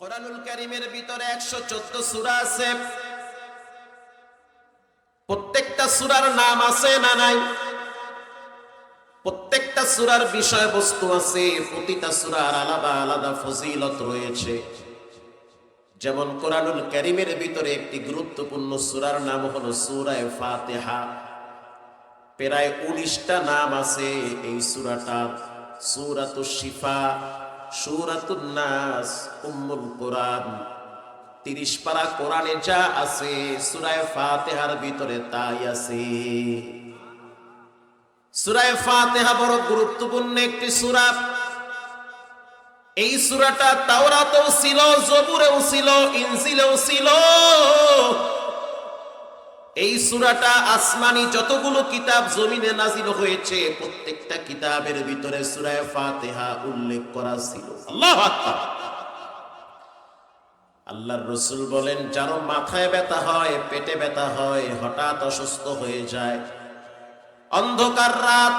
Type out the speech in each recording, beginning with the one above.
কোরআনুল কারিমের ভিতরে একশো চোদ্দ সুরা আছে। প্রত্যেকটা সুরার নাম আছে না নাই? প্রত্যেকটা সুরার বিষয়বস্তু আছে, প্রতিটা সুরার আলাদা আলাদা ফজিলত রয়েছে। যেমন কোরআনুল কারিমের ভিতরে একটি গুরুত্বপূর্ণ সুরার নাম হলো সুরায় ফাতেহা। প্রায় উনিশটা নাম আছে এই সুরাটার সুরাতু শিফা। সুরাতুন উম্মুল কোরআন। তিরিশ পারা কোরআনে যা আছে, সুরায় ফাতেহার ভিতরে তাই আছে। সুরায় ফাতেহা বড় গুরুত্বপূর্ণ একটি সুরা। এই সুরাটা তাওরাতেও ছিল, জবুরেও ছিল, ইনজিলেও ছিল। এই সুরাটা আসমানি যতগুলো কিতাব জমিনে নাজিল হয়েছে, প্রত্যেকটা কিতাবের ভিতরে সুরায় ফাতেহা উল্লেখ করা ছিল। আল্লাহ আল্লাহর রসুল বলেন, যার মাথায় ব্যথা হয়, পেটে ব্যথা হয়, হঠাৎ অসুস্থ হয়ে যায়। অন্ধকার রাত,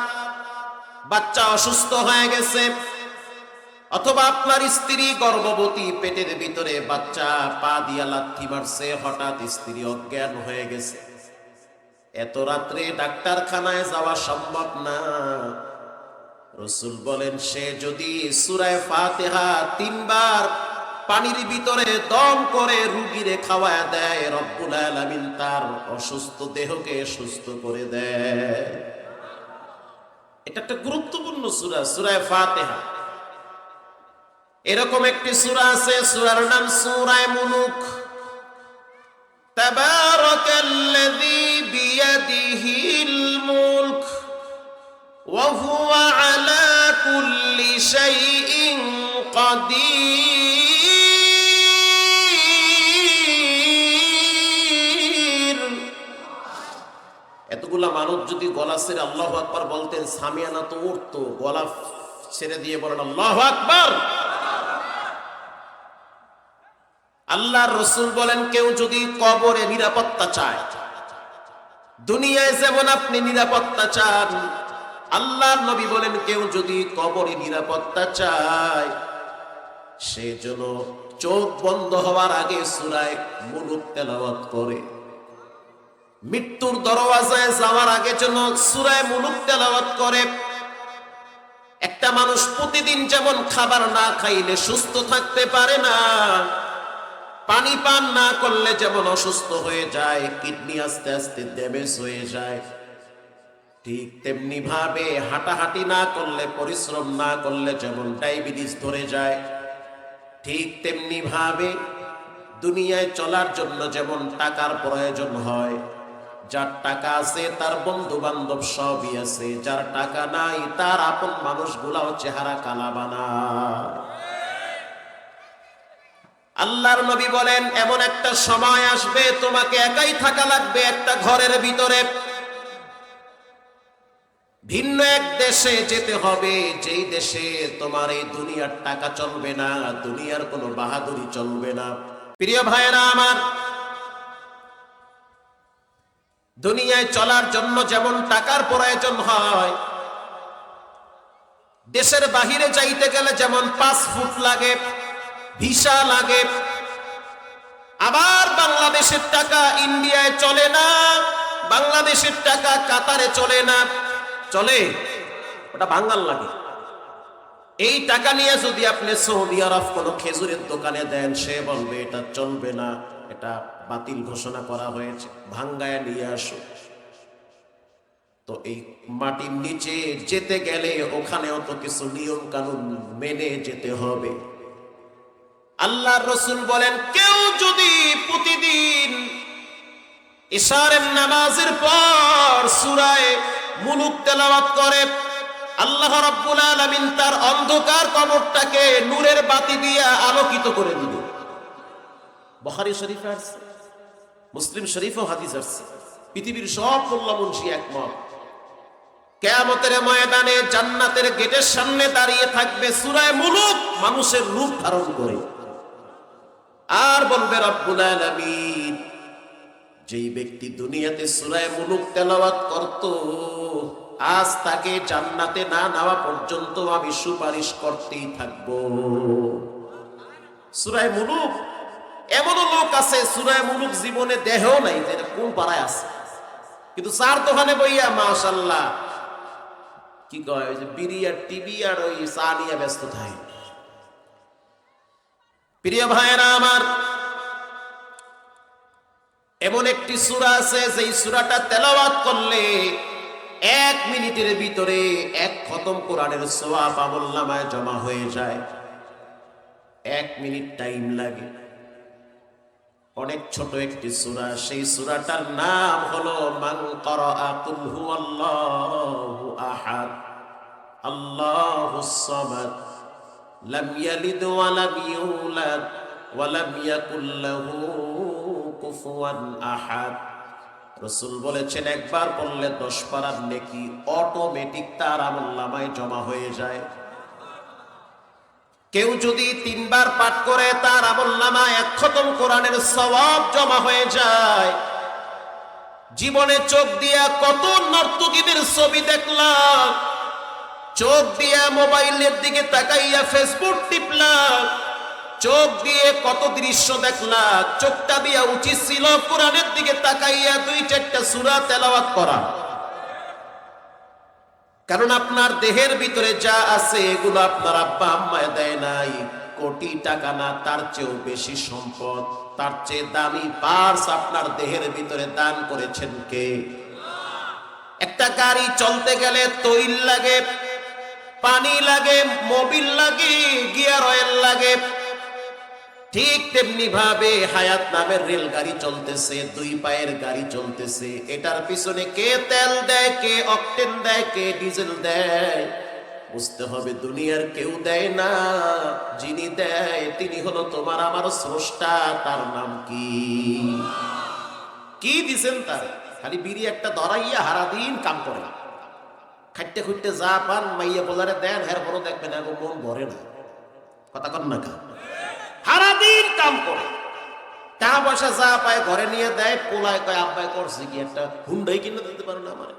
বাচ্চা অসুস্থ হয়ে গেছে। অথবা আপনার স্ত্রী গর্ভবতী, পেটের ভিতরে বাচ্চা পা দিয়া লাথি মারছে, হঠাৎ স্ত্রী অজ্ঞান হয়ে গেছে। এত রাত্রে ডাক্তারখানায় যাওয়া সম্ভব না। রসুল বলেন, সে যদি সুরায় ফাতেহা তিনবার পানির ভিতরে দম করে রুগীরে খাওয়ায় দেয়, রব্বুল আলামিন তার অসুস্থ দেহকে সুস্থ করে দেয়। এটা একটা গুরুত্বপূর্ণ সুরা সুরায় ফাতেহা। এরকম একটি সুরা আছে, সুরার নাম সুরায় মুলুক। তাবারাকাল্লাযী বিয়াদিহিল মুলক ওয়া হুয়া আলা কুল্লি শাইইন কাদির। এতগুলা মানুষ যদি গলা ছেড়ে আল্লাহ আকবার বলতেন, সামিয়ানা তো উঠতো। গলা ছেড়ে দিয়ে বলেন, আল্লাহ আকবার। আল্লাহর রসুল বলেন, কেউ যদি কবরে নিরাপত্তা চায়, দুনিয়ায় যেমন আপনি নিরাপত্তা চান, আল্লাহর নবী বলেন, কেউ যদি কবরে নিরাপত্তা চায়, সে যেন চোখ বন্ধ হওয়ার আগে সুরায় মুলুক তেলাওয়াত করে। মৃত্যুর দরওয়াজায় যাওয়ার আগে যেন সুরায় মুলুক তেলাওয়াত করে। একটা মানুষ প্রতিদিন যেমন খাবার না খাইলে সুস্থ থাকতে পারে না পানি পান না করলে যেমন অসুস্থ হয়ে যায়, কিডনি আস্তে আস্তে ড্যামেজ হয়ে যায়। ঠিক তেমনি ভাবে হাঁটাহাঁটি না করলে, পরিশ্রম না করলে যেমন ডায়াবেটিস ধরে যায়, ঠিক তেমনি ভাবে দুনিয়ায় চলার জন্য যেমন টাকার প্রয়োজন হয়, যার টাকা আছে তার বন্ধু বান্ধব সবই আছে, যার টাকা নাই তার আপন মানুষগুলাও চেহারা কালা বানায়। আল্লাহর নবী বলেন, এমন একটা সময় আসবে, তোমাকে একাই থাকা লাগবে একটা ঘরের ভিতরে। ভিন্ন এক দেশে যেতে হবে, যেই দেশে তোমার এই দুনিয়ার টাকা চলবে না, দুনিয়ার কোনো বাহাদুরি চলবে না। প্রিয় ভাইয়েরা আমার, দুনিয়ায় চলার জন্য যেমন টাকার প্রয়োজন হয়, দেশের বাহিরে যাইতে গেলে যেমন পাসপোর্ট লাগে ভিসা লাগে। আবার বাংলাদেশের টাকা ইন্ডিয়ায় চলে না, বাংলাদেশের টাকা কাতারে চলে না। চলে, ওটা বাঙাল লাগে। এই টাকা নিয়ে যদি আপনি সৌদি আরব কোনো খেজুরের দোকানে দেন, সে বলবে এটা চলবে না, এটা বাতিল ঘোষণা করা হয়েছে, ভাঙ্গায় নিয়ে আসো। তো এই মাটির নিচে যেতে গেলে ওখানেও তো কিছু নিয়ম কানুন মেনে যেতে হবে। আল্লাহর রসুল বলেন, কেউ যদি প্রতিদিন ইশারের নামাজের পর সুরায় মুলুক তেলাওয়াত করে, আল্লাহ রাব্বুল আলামিন তার অন্ধকার কবরটাকে নূরের বাতি দিয়ে আলোকিত করে দিল বুখারী শরীফে আছে মুসলিম শরীফও হাদিস আসছে, পৃথিবীর সব মোল্লামুন্সি একমত কেয়ামতের ময়দানে জান্নাতের গেটের সামনে দাঁড়িয়ে থাকবে সুরায় মুলুক মানুষের রূপ ধারণ করে। আর বলবে রব্বুল আলামিন, যেই ব্যক্তি দুনিয়াতে সুরায় মুলুক তেলাওয়াত করত, আজ তাকে জান্নাতে না নেওয়া পর্যন্ত আমি সুপারিশ করতেই থাকব। সুরায় মুলুক, এমনও লোক আছে সুরায় মুলুক জীবনে দেহও নাই যে কোন পাড়ায় আছে। কিন্তু চার দোকানে বইয়া মাশাল্লাহ কি কয়, ওই যে বিড়ি আর টিভি আর ওই চা নিয়ে ব্যস্ত থাকে। প্রিয় ভাইয়েরা আমার, এমন একটি সূরা আছে, যেই সূরাটা তেলাওয়াত করলে এক মিনিটের ভিতরে এক খতম কোরআনের সোয়াব আমল্লামায় জমা হয়ে যায়। এক মিনিট টাইম লাগে। অনেক ছোট একটি সূরা, সেই সূরাটার নাম হলো মান করা কুল হুয়াল্লাহু আহাদ আল্লাহুস ওয়া লাম ইউলাদ ওয়া লাম ইয়াকুল লাহু কুফুয়ান আহাদ। রসুল বলেছেন, একবার পড়লে দশ পারার নেকি অটোমেটিক তার আমল্লামায় জমা হয়ে যায়। কেউ যদি তিনবার পাঠ করে তার আমল্লামায় এক খতম কোরআনের সওয়াব জমা হয়ে যায়। জীবনে চোখ দিয়া কত নর্তকীদের ছবি দেখলাম চোখ দিয়া মোবাইলের দিকে তাকাইয়া ফেসবুক টিপলাম চোখ দিয়ে কত দৃশ্য দেখলা চোখটা দিয়া উচিত ছিল কোরআনের দিকে তাকাইয়া দুই চারটা সুরা তেলাওয়াত করা। কারণ আপনার দেহের ভিতরে যা আছে এগুলো আপনার আব্বা আম্মায় দেয় নাই। কোটি টাকা না, তার চেয়েও বেশি সম্পদ। তার চেয়ে দামি পার্স আপনার দেহের ভিতরে দান করেছেন কে? একটা গাড়ি চলতে গেলে তৈল লাগে পানি লাগে, মোবিল লাগে, গিয়ার অয়েল লাগে। ঠিক তেমনি ভাবে হায়াত নামের রেলগাড়ি চলতেছে, দুই পায়ের গাড়ি চলতেছে। এটার পিছনে কে তেল দেয়, কে অকটেন দেয়, কে ডিজেল দেয়? বুঝতে হবে দুনিয়ার কেউ দেয় না, যিনি দেয়, তিনি হলো তোমার আমার স্রষ্টা, তার নাম কি? কি দিছেন তার? খালি বিড়ি একটা ধরাইয়া হারাদিন কাম করে। না খাইতে খুঁটতে যা পান মাইয়া বলারে দেন, হের বড় দেখবেন এখন মন ভরে না। কথা কন না সারাদিন কাম করে। টাকা পয়সা যা পায় ঘরে নিয়ে দেয়, পোলায় কয়, আব্বাই করছে কি, একটা হুন্ডাই কিনে দিতে পারে না আমার।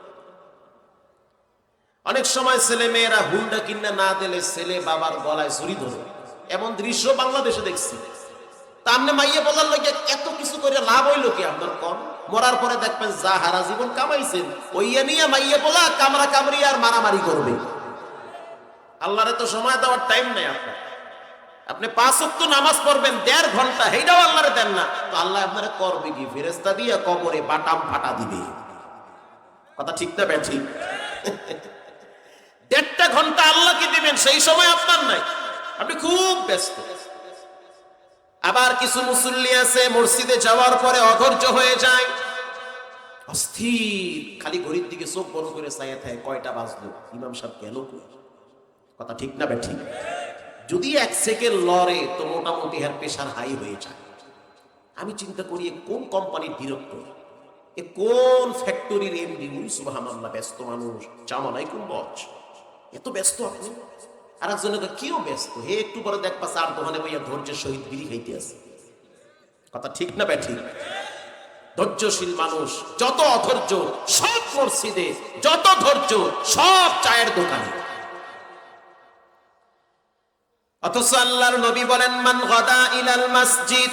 অনেক সময় ছেলে মেয়েরা হুন্ডা কিনে না দিলে ছেলে বাবার গলায় ছুরি ধরে। এমন দৃশ্য বাংলাদেশে দেখছি। তা আপনি মাইয়া বলার লাগে এত কিছু করে লাভ হইল কি আপনার কম? মরার পরে দেখবেন যা হারা জীবন কামাইছেন, ওইয়া নিয়ে মাইয়ে বলা কামরা কামড়ি আর মারামারি করবে। আল্লাহরে তো সময় দেওয়ার টাইম নেই আপনার। আপনি পাঁচ অক্ট নামাজ পড়বেন, দেড় ঘণ্টা, সেইটাও আল্লাহরে দেন না। তো আল্লাহ আপনারা করবে কি? ফেরেস্তা দিয়ে কবরে বাটাম ফাটা দিবে। কথা ঠিক না ঠিক দেড়টা ঘণ্টা আল্লাহকে দিবেন, সেই সময় আপনার নাই। আপনি খুব ব্যস্ত। আবার কিছু মুসল্লি আছে, মসজিদে যাওয়ার পরে অধৈর্য হয়ে যায়। অস্থির, খালি ঘড়ির দিকে চোখ বড় করে চাইয়া থাকে, কয়টা বাজলো? ইমাম সাহেব গেল কথা ঠিক না ঠিক যদি এক সেকেন্ড লড়ে, তো মোটামুটি হের প্রেশার হাই হয়ে যায়। আমি চিন্তা করি কোন কোম্পানির ডিরেক্টর এ কোন ফ্যাক্টরির এমডি সুবাহান্লাহ ব্যস্ত মানুষ? জামালাই কোন বচ এত ব্যস্ত আপনি? আর একজনে তো কেউ ব্যস্ত? হে, একটু পরে দেখবা চার দোকানে বইয়া ধৈর্যের সহিত বিড়ি খাইতে আছে। কথা ঠিক না ব্যাঠিক? ধৈর্যশীল মানুষ, যত অধৈর্য, সব মসজিদে, যত ধৈর্য, সব চায়ের দোকানে। অথচ আল্লাহর নবী বলেন, মান গদা ইলাল মসজিদ।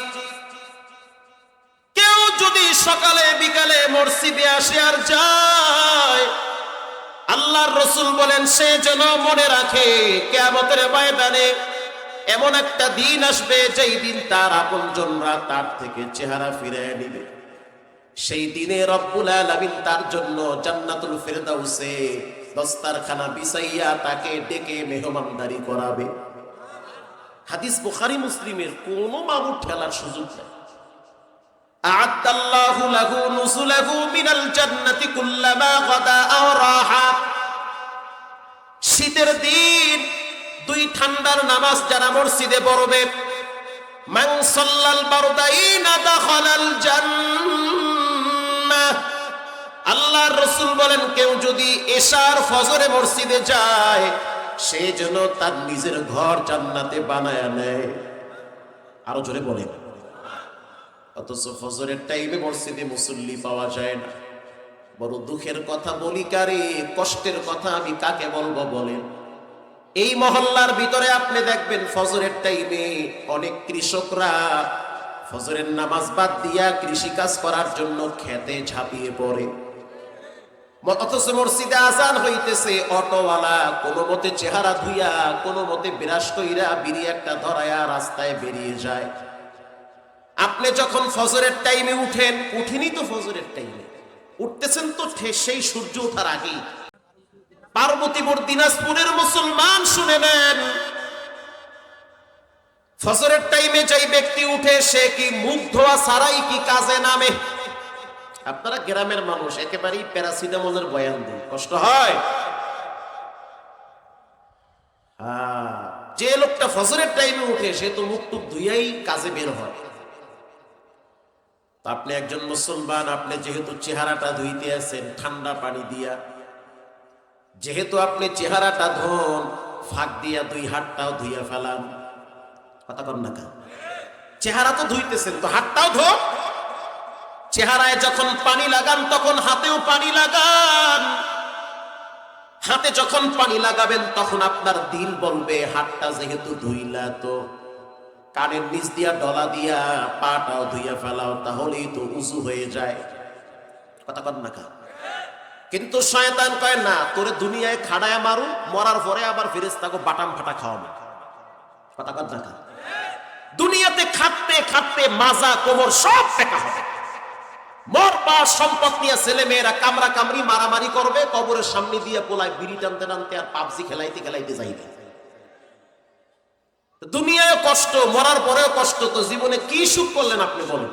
কেউ যদি সকালে, বিকালে মসজিদে আসে আর যায় আল্লাহর রসুল বলেন, সে যেন মনে রাখে কেয়ামতের ময়দানে এমন একটা দিন আসবে যেই দিন তার আপনজনরা তার থেকে চেহারা ফিরে নিবে। সেই দিনে রব্বুল আলামিন তার জন্য জান্নাতুল ফেরদাউসে দস্তারখানা বিছাইয়া তাকে ডেকে মেহমানদারি করাবে। হাদিস বুখারী, মুসলিমের কোন মামুর ঠেলার সুযোগ নেই। আ'আদ্দাল্লাহু লাহু নুসুলাহু মিনাল জান্নাতি কুল্লামা গাদা আও রাহা শীতের দিন, দুই ঠান্ডার নামাজ যারা মসজিদে পড়বে আল্লাহর রাসূল বলেন, কেউ যদি এশার ফজরে মসজিদে যায়, সে যেন তার নিজের ঘর জান্নাতে বানায় নেয়। আরও জোরে বলেন। অথচ ফজরের টাইমে মসজিদে মুসল্লি পাওয়া যায় না। বড় দুঃখের কথা বলি কারে, কষ্টের কথা আমি কাকে বলব বলেন? এই মহল্লার ভিতরে আপনি দেখবেন ফজরের টাইমে অনেক কৃষকরা ফজরের নামাজ বাদ দিয়া কৃষিকাজ করার জন্য খেতে ঝাঁপিয়ে পড়ে। অথচ মসজিদে আজান হইতেছে, অটোওয়ালা কোনো মতে চেহারা ধুইয়া, কোনো মতে বিরাস কইরা বিড়ি একটা ধরায়া রাস্তায় বেরিয়ে যায়। আপনি যখন ফজরের টাইমে উঠেন, উঠিনি তো ফজরের টাইমে উঠতেছেন তো সেই সূর্য ওঠার আগেই। পার্বতীপুর দিনাজপুরের মুসলমান শুনে নেন। ফজরের টাইমে যেই ব্যক্তি উঠে সে কি মুখ ধোয়া ছাড়াই কি কাজে নামে? আপনারা গ্রামের মানুষ একেবারেই প্যারাসিটামলের বয়ান দিন কষ্ট হয়? হ্যাঁ, যে লোকটা ফজরের টাইমে উঠে সে তো মুখ টুক ধুইয়াই কাজে বের হয়। আপনি একজন মুসলমান, আপনি যেহেতু চেহারাটা ধুইতে আছেন, ঠান্ডা পানি দিয়া। যেহেতু আপনি চেহারাটা ধোন, ফাঁক দিয়া দুই হাতটাও ধুইয়া ফেলান। কথা কন না? চেহারা তো ধুইতেছেন, তো হাতটাও ধো চেহারায় যখন পানি লাগান, তখন হাতেও পানি লাগান। হাতে যখন পানি লাগাবেন, তখন আপনার দিল বলবে, হাতটা যেহেতু ধুইলা তো। কানের নিচ দিয়া, ডলা দিয়া, পাটাও ধুইয়া ফেলাও, তাহলেই তো উঁচু হয়ে যায়। কথা কন না কিন্তু শয়তান কয়, না, তোরে দুনিয়ায় খাড়ায় মারু মরার পরে আবার ফেরেস্তাকে বাটাম ফাটা খাওয়াবো। কথা কন না দুনিয়াতে খাটতে খাটতে মাজা, কোমর সব টেকা হবে। মর বা সম্পদ নিয়ে ছেলে মেয়েরা কামরা কামড়ি, মারামারি করবে, কবরের সামনে দিয়ে পোলায় বিড়ি টানতে টানতে আর পাবজি খেলাইতে খেলাইতে যাইবে। দুনিয়ায় কষ্ট, মরার পরেও কষ্ট, তো জীবনে কি সুখ করলেন আপনি বলেন?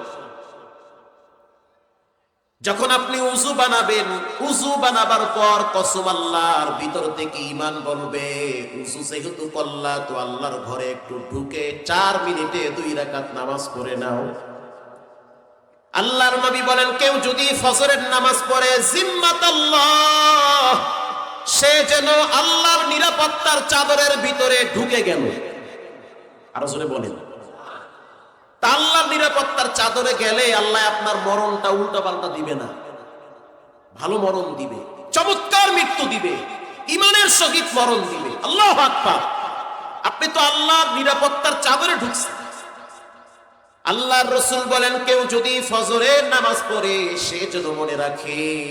যখন আপনি উজু বানাবেন উজু বানাবার পর কসম আল্লাহর ভিতর থেকে ইমান বলবে উজু যেহেতু করলা, তো আল্লাহর ঘরে একটু ঢুকে চার মিনিটে দুই রাকাত নামাজ পড়ে নাও। আল্লাহর নবী বলেন, কেউ যদি ফজরের নামাজ পড়ে, জিম্মাত আল্লাহ, সে যেন আল্লাহর নিরাপত্তার চাদরের ভিতরে ঢুকে গেল। আরও জোরে বলেন। আল্লাহর নিরাপত্তার চাদরে গেলে আল্লাহ আপনার মরণটা উল্টা পাল্টা দিবে না। ভালো মরণ দিবে। চমৎকার মৃত্যু দিবে। ইমানের সহিত মরণ দিবে। আল্লাহ আকবার। আপনি তো আল্লাহর নিরাপত্তার চাদরে ঢুকছেন। আল্লাহর রসুল বলেন, কেউ যদি ফজরের নামাজ পড়ে, সে যেন মনে রাখে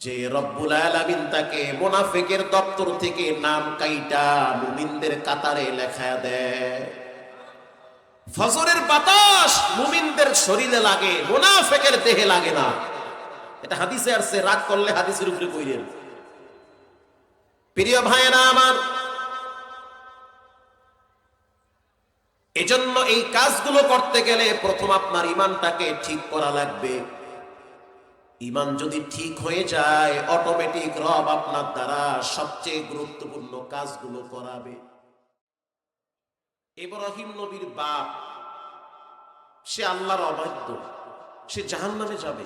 যে রব্বুল আলামিন তাকে মোনাফেকের দপ্তর থেকে নাম কাইটা মুমিনদের কাতারে লেখা দেয়। ফজরের বাতাস মুমিনদের শরীরে লাগে, মোনাফেকের দেহে লাগে না। এটা হাদিসে আসছে, রাগ করলে হাদিসের উপরে কইলেন প্রিয় ভাইয়েরা আমার, এজন্য এই কাজগুলো করতে গেলে প্রথম আপনার ইমানটাকে ঠিক করা লাগবে। ইমান যদি ঠিক হয়ে যায় অটোমেটিক রব আপনার দ্বারা সবচেয়ে গুরুত্বপূর্ণ কাজগুলো করাবে। ইব্রাহিম নবীর বাপ, সে আল্লাহর অবাধ্য, সে জাহান নামে যাবে।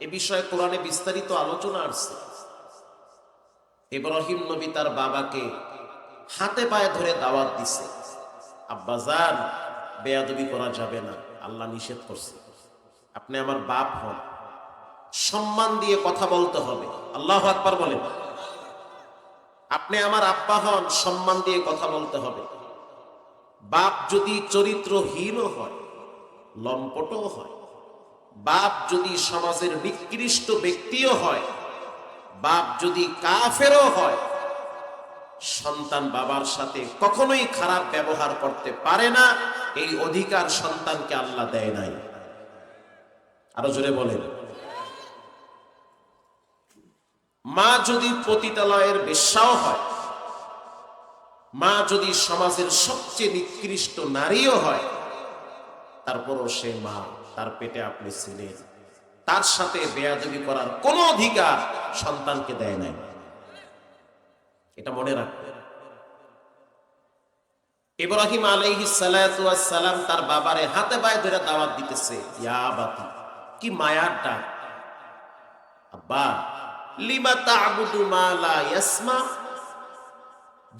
এ বিষয়ে কোরআনে বিস্তারিত আলোচনা আসছে। ইব্রাহিম নবী তার বাবাকে হাতে পায়ে ধরে দাওয়াত দিছে। আব্বাজান বেয়াদবি করা যাবে না, আল্লাহ নিষেধ করছে। আপনি আমার বাপ হন। সম্মান দিয়ে কথা বলতে হবে। আল্লাহ আকবার বলেন। আপনি আমার আব্বা হন, সম্মান দিয়ে কথা বলতে হবে। বাপ যদি চরিত্রহীনও হয়, লম্পটও হয়, বাপ যদি সমাজের নিকৃষ্ট ব্যক্তিও হয়, বাপ যদি কাফেরও হয়, সন্তান বাবার সাথে কখনোই খারাপ ব্যবহার করতে পারে না, এই অধিকার সন্তানকে আল্লাহ দেয় নাই। আরও জোরে বলেন। মা যদি পতিতালয়ের বেশ্যাও হয়, মা যদি সমাজের সবচেয়ে নিকৃষ্ট নারীও হয়, তারপরও সে মা তার পেটে আপনি ছিলেন। তার সাথে বেয়াদবি করার কোনো অধিকার সন্তানকে দেয় নাই। এটা মনে রাখবেন। ইব্রাহিম আলাইহি সালাম তার বাবারে হাতে পায়ে ধরে দাওয়াত দিতেছে, ইয়া বাতি, কি মায়ার ডাক। আব্বা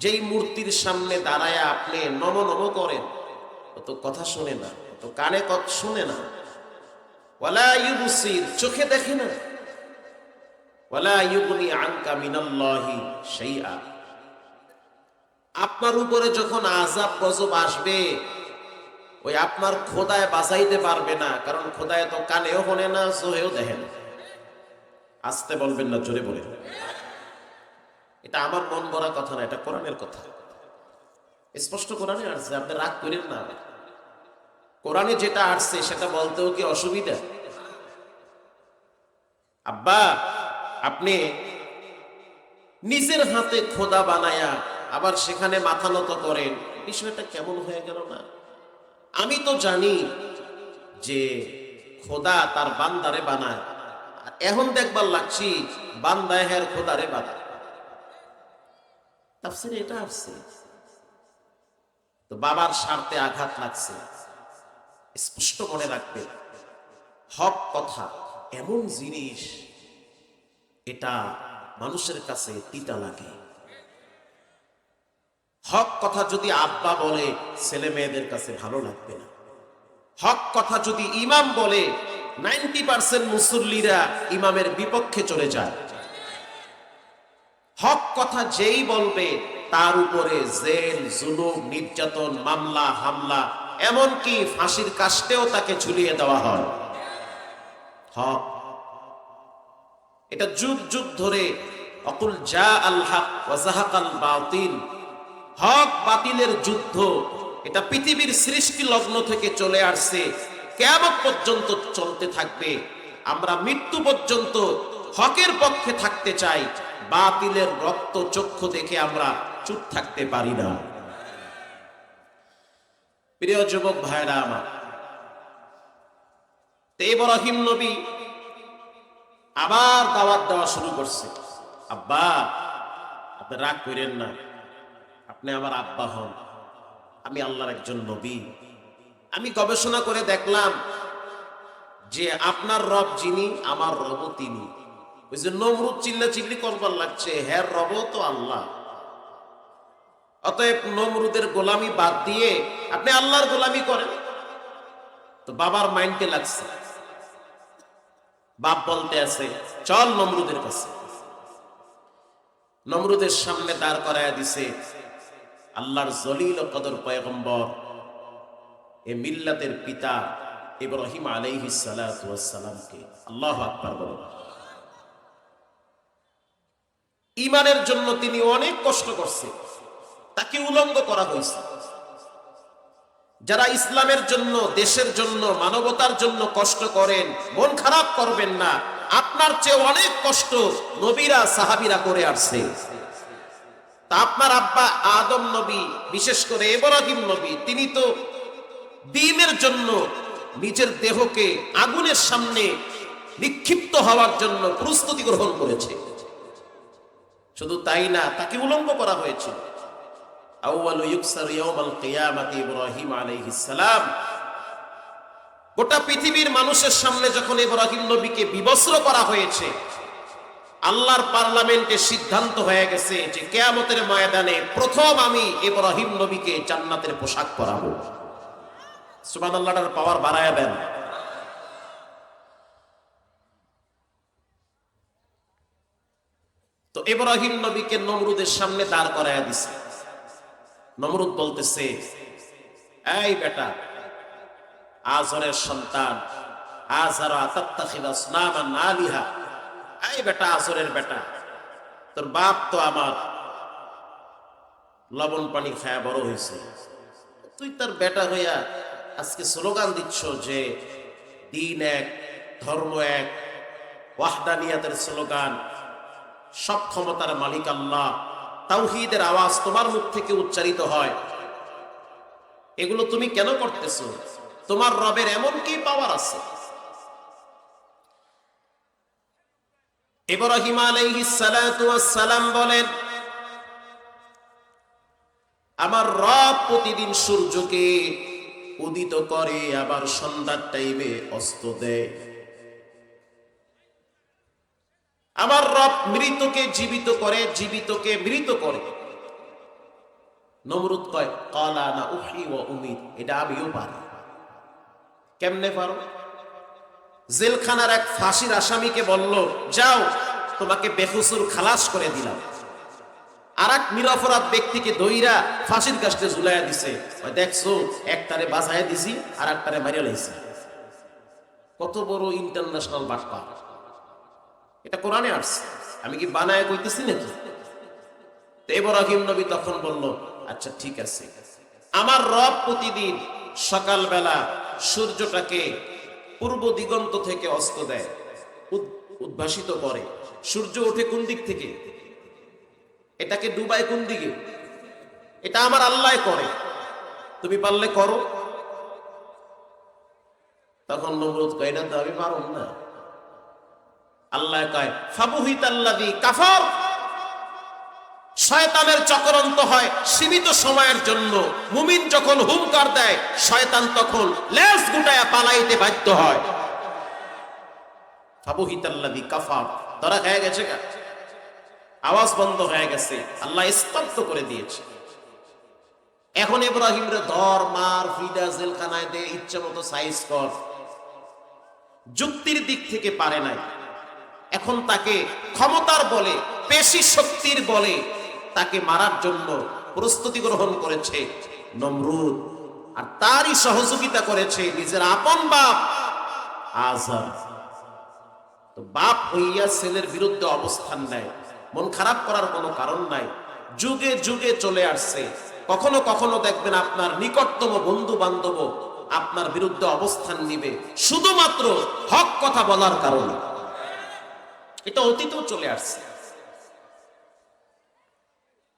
যেই মূর্তির সামনে দাঁড়ায় আপনি নম নম করেন, ও তো কথা শুনে না, ও তো কানে কথা শুনে না। চোখে দেখে না। আপনার উপরে যখন আজাব গজব আসবে, ওই আপনার খোদায় বাঁচাইতে পারবে না, কারণ খোদায় তো কানেও শোনে না চোহেও দেখে না। আসতে বলবেন না, জোরে বলে এটা আমার মন ভরা কথা না, এটা কোরআনের কথা। স্পষ্ট কোরআনে আসছে, আপনি রাগ করেন না কোরআনে যেটা আসছে, সেটা বলতেও কি অসুবিধা? আব্বা, আপনি নিজের হাতে খোদা বানায়া আবার সেখানে মাথা নত করেন, বিষয়টা কেমন হয়ে গেল না? আমি তো জানি যে খোদা তার বান্দারে বানায়। এখন দেখবার লাগছি, বান্দায় হ্যার খোদারে বানায় তাফসিরে এটা আসছে। তো বাবার স্বার্থে আঘাত লাগছে। স্পষ্ট মনে রাখবে। হক কথা, এমন জিনিস, এটা মানুষের কাছে তিতা লাগে। হক কথা যদি আব্বা বলে, ছেলে মেয়েদের কাছে ভালো লাগবে না। হক কথা যদি ইমাম বলে নাইনটি পার্সেন্ট মুসল্লিরা ইমামের বিপক্ষে চলে যায়। হক কথা যেই বলবে, তার উপরে জেল, জুলুম, নির্যাতন, মামলা, হামলা, এমনকি ফাঁসির কাস্টেও তাকে ঝুলিয়ে দেওয়া হয়। হক, এটা যুগ যুগ ধরে অকুল যা আল হক ওয়াজাহাকাল বাতিল হক বাতিলের যুদ্ধ, এটা পৃথিবীর সৃষ্টি লগ্ন থেকে চলে আসছে। কেমন পর্যন্ত চলতে থাকবে। আমরা মৃত্যু পর্যন্ত হকের পক্ষে থাকতে চাই, বাতিলের রক্ত চক্ষু দেখে আমরা চুপ থাকতে পারি না। প্রিয় যুবক ভাইরা আমার ইব্রাহিম নবী আবার দাওয়াত দেওয়া শুরু করছে। আব্বা, আপনি রাগ করেন না। আপনি আমার আব্বা হন। আমি আল্লাহর একজন নবী। আমি গবেষণা করে দেখলাম যে আপনার রব যিনি, আমার রব তিনি। ওই যে নমরুদ চিল্লা চিল্লি করবার লাগছে হ্যার রব তো আল্লাহ। অতএব নমরুদের গোলামি বাদ দিয়ে আপনি আল্লাহর গোলামি করেন। তো বাবার মাইন্ডে লাগছে। বাপ বলতে আছে, চল নমরুদের কাছে। নমরুদের সামনে দাঁড় করায় দিছে, আল্লাহর জলিল কদর পয়গম্বর। এ মিল্লাতের পিতা ইব্রাহিম আলাইহি সালামকে আল্লাহ আকবার বলেন ইমানের জন্য তিনি অনেক কষ্ট করছে, তাকে উলঙ্গ করা হয়েছে। যারা ইসলামের জন্য, দেশের জন্য, মানবতার জন্য কষ্ট করেন, মন খারাপ করবেন না, আপনার চেয়ে অনেক কষ্ট নবীরা, সাহাবিরা করে আসছে। তা আপনার আব্বা আদম নবী, বিশেষ করে এবরাহিম নবী, তিনি তো দিনের জন্য নিজের দেহকে আগুনের সামনে নিক্ষিপ্ত হওয়ার জন্য প্রস্তুতি গ্রহণ করেছে। শুধু তাই না, তাকে উলঙ্গ করা ইউকসার ইব্রাহিম সালাম। গোটা পৃথিবীর মানুষের সামনে যখন ইব্রাহিম নবীকে বিবস্ত্র করা হয়েছে, আল্লাহর পার্লামেন্টে সিদ্ধান্ত হয়ে গেছে যে কেয়ামতের ময়দানে প্রথম আমি ইব্রাহিম নবীকে জান্নাতের পোশাক পরাবো। সুবহানাল্লাহর পাওয়ার বাড়ায়া তো ইব্রাহিম নবীকে নমরুদের সামনে দাঁড় করায়া দিছে। নমরুদ বলতেছে, এই বেটা, আজরের সন্তান বেটা, আজরের বেটা, তোর বাপ তো আমার লবণ পানি খায়া বড় হয়েছে। তুই তার বেটা হইয়া আজকে স্লোগান দিচ্ছ যে দিন এক, ধর্ম এক, ওয়াহদানিয়াতের স্লোগান, সব ক্ষমতার মালিক আল্লাহ, তাওহীদের আওয়াজ তোমার মুখ থেকে উচ্চারিত হয়। এগুলো তুমি কেন করতেছো? তোমার রবের এমন কি পাওয়ার আছে? ইব্রাহিম সালাম বলেন, আমার রব প্রতিদিন সূর্যকে উদিত করে, আবার সন্ধ্যার টাইমে অস্ত দেয়। আমার রব মৃতকে জীবিত করে, জীবিতকে মৃত করে। নমরুদ কয়, কলা না উহি ও উমিদ এটা আমিও পারি। কেমনে পারো? জেলখানার এক ফাঁসির আসামিকে বলল, যাও, তোমাকে বেহুসুর খালাস করে দিলাম। আর এক নিরপরাধ ব্যক্তিকে দইরা ফাঁসির কাছে ঝুলাইয়া দিছে। দেখছ, একটারে বাঁচাইয়া দিছি আর একটারে মারিয়া লাইছি। কত বড় ইন্টারন্যাশনাল বাটপা এটা কোরআনে আসছে। আমি কি বানায় কইতেছি নাকি? তো নবী তখন বলল আচ্ছা ঠিক আছে। আমার রব প্রতিদিন সকালবেলা সূর্যটাকে পূর্ব দিগন্ত থেকে অস্ত দেয়, উদ- উদ্ভাসিত করে। সূর্য ওঠে কোন দিক থেকে? এটাকে ডুবায় কোন দিকে? এটা আমার আল্লাহ করে। তুমি পারলে করো। তখন নমরুদ কয়, এটা তো আমি পারব না। আল্লাহ কয় ফাবুহিত আল্লাদি কাফর। শয়তানের চক্রান্ত হয় সীমিত সময়ের জন্য। মুমিন যখন হুমকার দেয়, শয়তান তখন লেজ গুটায়া পালাইতে বাধ্য হয়। ফাবুহিত আল্লাদি কাফার। ধরা খেয়ে গেছে আওয়াজ বন্ধ হয়ে গেছে। আল্লাহ স্তব্ধ করে দিয়েছে। এখন ইব্রাহিম রে ধর মার ফিডা জেলখানায় দে, ইচ্ছে মতো সাইজ কর। যুক্তির দিক থেকে পারে নাই। এখন তাকে ক্ষমতার বলে, পেশি শক্তির বলে তাকে মারার জন্য প্রস্তুতি গ্রহণ করেছে নমরুদ। আর তারই সহযোগিতা করেছে নিজের আপন বাপ আজার তো বাপ হইয়া ছেলের বিরুদ্ধে অবস্থান নেয়। মন খারাপ করার কোনো কারণ নাই। যুগে যুগে চলে আসছে। কখনো কখনো দেখবেন আপনার নিকটতম বন্ধু বান্ধব আপনার বিরুদ্ধে অবস্থান নিবে। শুধুমাত্র হক কথা বলার কারণে। এটা অতীতেও চলে আসছে।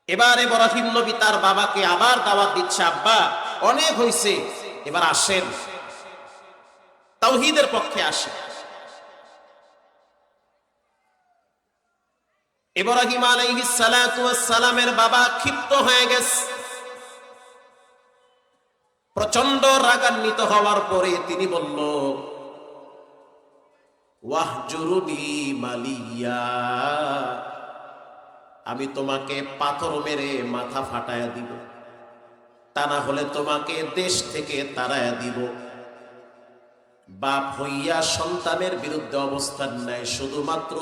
এবার ইব্রাহিম নবী তার বাবাকে আবার দাওয়াত দিচ্ছে, আব্বা, অনেক হইছে। এবার আসেন। তাওহীদের পক্ষে আসেন। ইব্রাহিম আলাইহিস সালাতু সালামের বাবা ক্ষিপ্ত হয়ে গেছে। প্রচণ্ড রাগান্বিত হওয়ার পরে তিনি বলল, ওয়াহজুরুনি মালিয়া, আমি তোমাকে পাথর মেরে মাথা ফাটায়া দিব। তা না হলে তোমাকে দেশ থেকে তাড়ায়া দিব। বাপ হইয়া সন্তানের বিরুদ্ধে অবস্থান নেয় শুধুমাত্র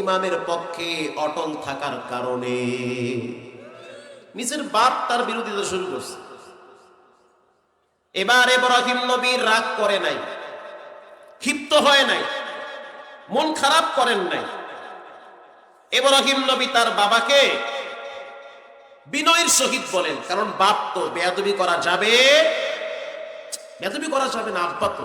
ইমামের পক্ষে অটল থাকার কারণে। নিজের বাপ তার বিরোধিতা শুরু করছে। এবার ইব্রাহিম নবীর রাগ করে নাই, ক্ষিপ্ত হয় নাই, মন খারাপ করেন নাই। ইব্রাহিম নবী তার বাবাকে বিনয়ের সহিত বলেন, কারণ বাপ তো বেয়াদবি করা যাবে, বেয়াদবি করা যাবে না, আব্বা তো।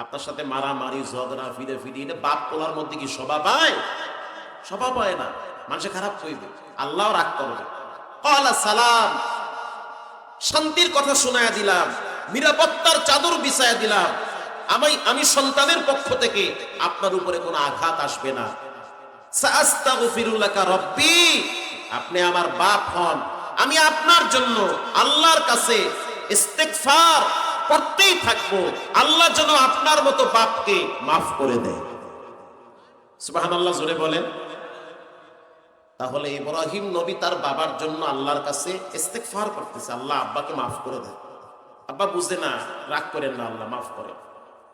আপনার সাথে মারামারি, ঝগড়া ফিরে ফিরে এটা বাপ পোলার মধ্যে কি শোভা পায়? শোভা পায় না। মানুষে খারাপ কইবে আল্লাহ রাগ করবে কলা সালাম। শান্তির কথা শোনায়া দিলাম। নিরাপত্তার চাদর বিছায়া দিলাম। আমি আমি সন্তানের পক্ষ থেকে আপনার উপরে কোনো আঘাত আসবে না। রব্বি। আপনি আমার বাপ হন। আমি আপনার জন্য আল্লাহর কাছে ইস্তেগফার করতেই থাকব। আল্লাহ যেন আপনার মতো বাপকে মাফ করে দেয়। সুবহানাল্লাহ, জোরে বলেন। তাহলে ইব্রাহিম নবী তার বাবার জন্য আল্লাহর কাছে ইস্তেগফার করতেছে। আল্লাহ আব্বাকে মাফ করে দেয়। আব্বা বুঝে না, রাগ করেন না আল্লাহ, মাফ করে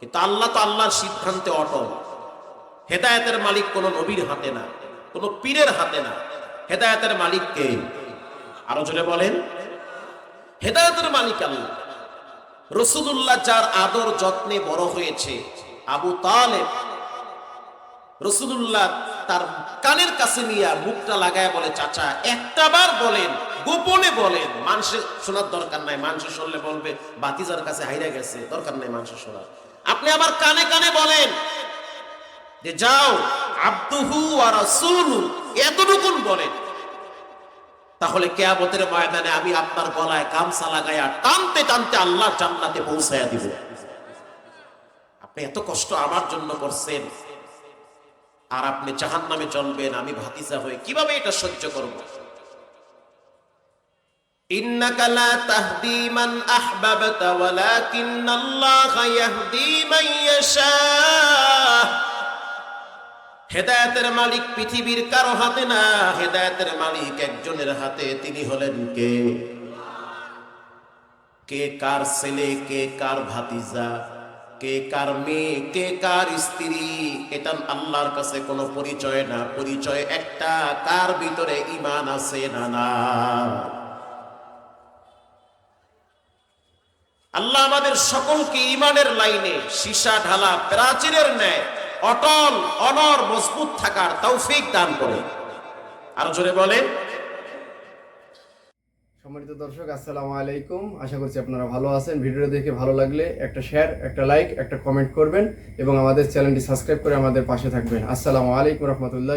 কিন্তু আল্লাহ তো আল্লাহর সিদ্ধান্তে অটল। হেদায়েতের মালিক কোনো নবীর হাতে না, কোনো পীরের হাতে না। হেদায়েতের মালিককে আরও জোরে বলেন। হেদায়েতের মালিক আল্লাহ। রসুদুল্লাহ যার আদর যত্নে বড় হয়েছে, আবু তালেব রসুদুল্লাহ তার কানের কাছে নিয়ে মুখটা লাগায় বলে, চাচা একটাবার বলেন, গোপনে বলেন মানুষের শোনার দরকার নাই মানুষের শুনলে বলবে, বাতিজার কাছে হাইরা গেছে, দরকার নাই মানুষের শোনার আপনি আবার কানে কানে বলেন যে, যাও, আব্দুহু আর এতটুকুন বলেন। তাহলে কেয়ামতের ময়দানে আমি আপনার গলায় গামছা লাগাইয়া টানতে টানতে আল্লাহ জান্নাতে পৌঁছাইয়া দিব। আপনি এত কষ্ট আমার জন্য করছেন, আর আপনি জাহান নামে চলবেন, আমি ভাতিজা হয়ে কীভাবে এটা সহ্য করব? ইন্নাকা লা তাহদি মান আহবাবতা, ওয়ালাকিন্নাল্লাহা ইয়াহদি মান ইয়াশা। হেদায়েতের মালিক পৃথিবীর কারও হাতে না, হেদায়েতের মালিক একজনের হাতে, তিনি হলেন কে? কে কার ছেলে, কে কার ভাতিজা, কে কার মেয়ে, কে কার স্ত্রী? এটা আল্লাহর কাছে কোনো পরিচয় না। পরিচয় একটা, কার ভিতরে ইমান আছে না না আল্লাহ আমাদের সকলকে ইমানের লাইনে সীসা, ঢালা, প্রাচীরের ন্যায় অটল অনর মজবুত থাকার তৌফিক দান করে আর জোরে বলে সম্মানিত দর্শক, আসসালামু আলাইকুম। আশা করছি আপনারা ভালো আছেন। ভিডিও দেখে ভালো লাগলে একটা শেয়ার একটা লাইক একটা কমেন্ট করবেন এবং আমাদের চ্যানেলটি সাবস্ক্রাইব করে আমাদের পাশে থাকবেন। আসসালামু আলাইকুম রহমতুল্লাহ